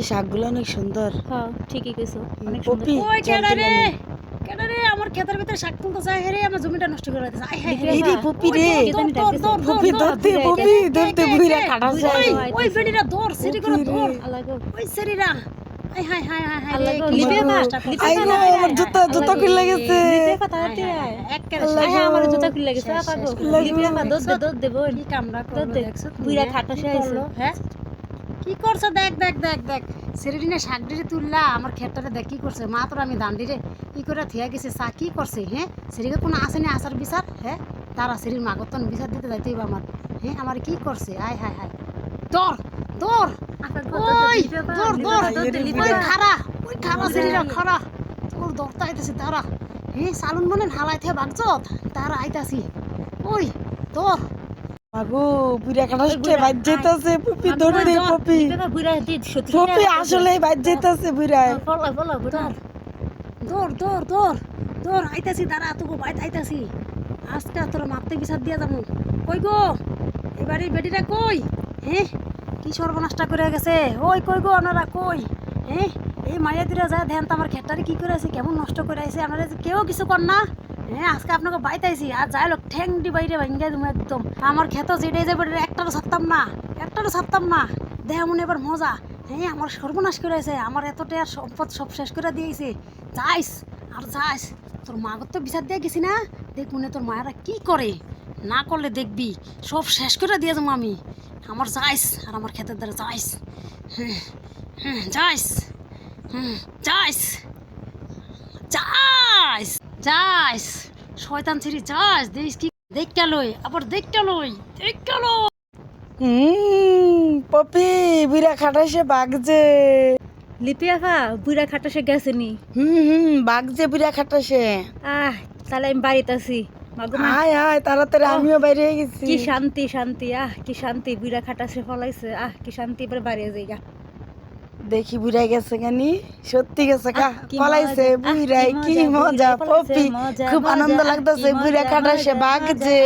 এই শাকগুলো অনেক সুন্দর। হ্যাঁ ঠিকই কইছো। অনেক সুন্দর। ওই কেডা রে কেডা রে আমার ক্ষেতের ভিতরে শাক তুলতে যায় হে রে আমার জমিটা নষ্ট করে দিতেছে আই হাই এই রে পপি রে। দৌড়, দৌড়, দৌড়, পপি ধরতে পপি ধরতে বুইরা কাটা যায়। ওই বেডিরা দৌড় সিটি করে পপি দৌড়। আলাগো ওই সেরিরা আই হাই হাই হাই হাই রে, লিপে আই আমার জুতা জুতা খুলে গেছে। লিপে হাতে। হ্যাঁ আমার জুতা খুলে গেছে। লিপে কি কামড়া করল দেখছ হ্যাঁ? খাটা সে আইছে। হ্যাঁ? কি করছে? দেখ দেখ দেখ দেখ। সেরিডিনে শাক ডিরে তুললা আমার ক্ষেতটারে দেখ কি করছে। মা তোর আমি দান দিরে কি করে থিয়া গেছে? চা কি করছে হ্যাঁ? সেরিকে কোনো আসেনি আসার বিচার হ্যাঁ? তারা সেরির মাগতন বিচার দিতে যাইতেই বা আমার হ্যাঁ? আমার কি করছে? আয় হায় হায়। দর দর ওই দর দর ওই খারা ওই খারা সেরিরা খারা তোর দরটা আইতাছে তারা হ্যাঁ? সালুন বলেন হালাই বাগজত তারা আইতাছি। ওই দর মাগো বুইরা কাটাসে বাইর যাইতাছে পপি ধরতে পপি। বুইরা দি সত্যি পপি আসলে বাইর যাইতাছে বুইরা ফলো ফলো বুইরা দৌড় দৌড় দৌড় দৌড় আইতাছি দাঁড়া তোকে বাইত আইতাছি। আজকে তোর মারতে বিচার দিয়া যাব। কই গো? এবারে বেটিটা কই? হ্যাঁ? কি সর্বনাশটা করে গেছে? ওই কই গো আপনারা কই? হ্যাঁ? এই মাইয়া দিরা যায় ধ্যান তো আমার খেতটারে কি করে আছে কেমন নষ্ট করে আছে আপনারা কেউ কিছু কর না। হ্যাঁ আজকে আপনাকে বাইতে আইছি আর যাই লোক দি বাইরে ভাঙ্গে তুমি একদম। আমার খেত যেটাই যাবে একটারও ছাড়তাম না। একটারও ছাড়তাম না। দেহ মনে এবার মজা। হ্যাঁ আমার সর্বনাশ করে আছে। আমার এতটা আর সম্পদ সব শেষ করে দিয়েছে যাইস আর যাইস। তোর মাগর তো বিচার দিয়ে গেছি না? দেখ মনে তোর মায়েরা কি করে? না করলে দেখবি সব শেষ করে দিয়ে যাব আমি। আমার যাইস আর আমার খেতের দ্বারা যাইস। হ্যাঁ, হ্যাঁ, যাইস। হুম, যাইস। যাইস শয়তান ছিড়ি যাইস দেখ কি দেখ লই আবার দেখ লই দেখ লই। হুম পপি বুইরা খাটাসে বাগজে লিপি আপা বুইরা খাটা সে গেছে নি। হুম হুম বাগজে বুইরা খাটাসে। আহ তাহলে আমি বাড়িতে আছি। আয় আয় তাড়াতাড়ি আমিও বাইরে গেছি। কি শান্তি শান্তি আহ কি শান্তি বুড়া খাটা সে ফলাইছে। আহ কি শান্তি এবার বাড়ি যাই দেখি বুড়াই গেছে কেনি সত্যি গেছে কা পলাইছে কি বুড়াই কি মজা, পপি খুব আনন্দ লাগতেছে বুড়া কাটা সে বাঘ বাগজে